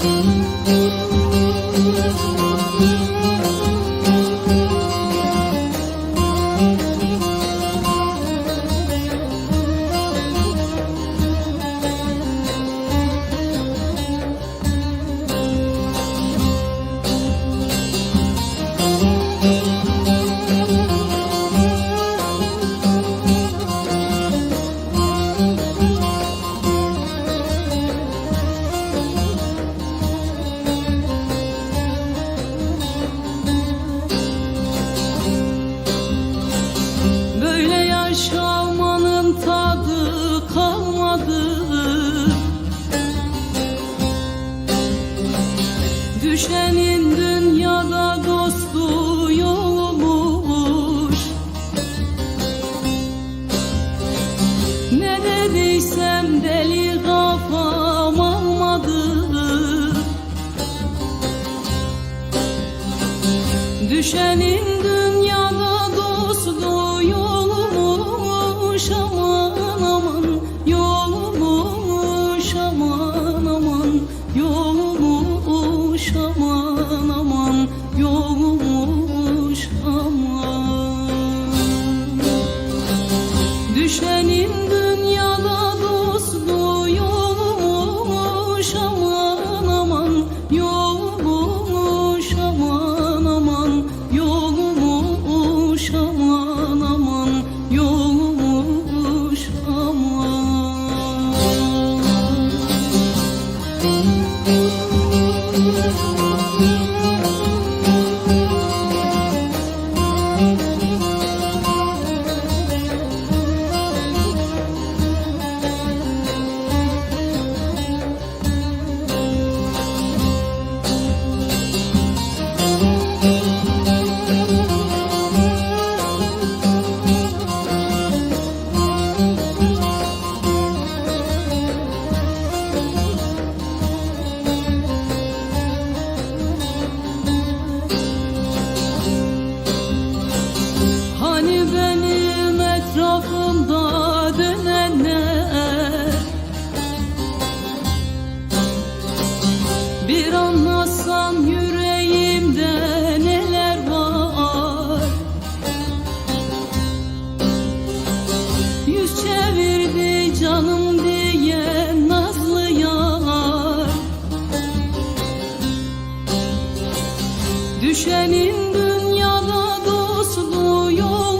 Música Düşenin dünyada dostu yokmuş. Ne dediysem deli kafam almadı Düşenin Yol Bir anlasan yüreğimde neler var? Yüz çevirdi canım diye nazlı yar. Düşenin dünyada dostluğu yok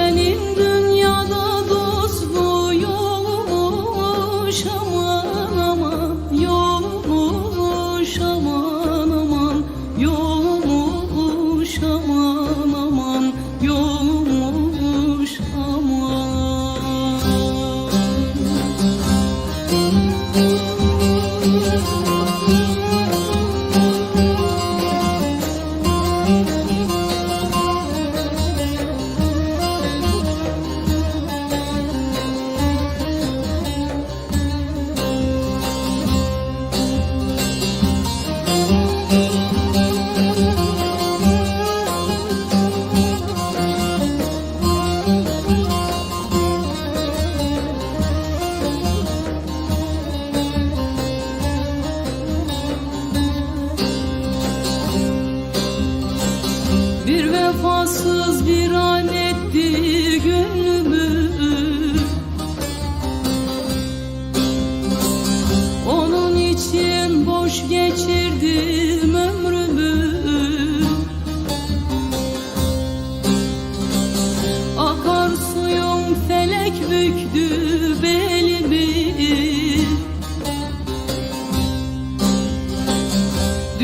benim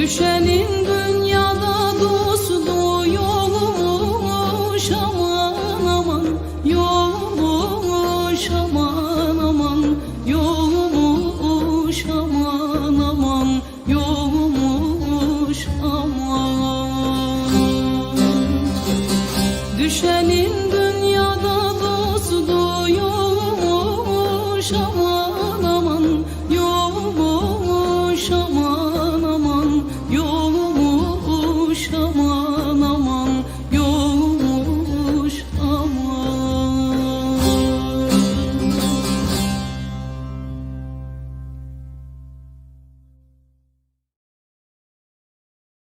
Düşenin dünyada dostu yolmuş aman aman Yolmuş aman aman Yolmuş aman aman Yolmuş aman. Düşenin dünyada dostu yolmuş aman aman Yolmuş aman.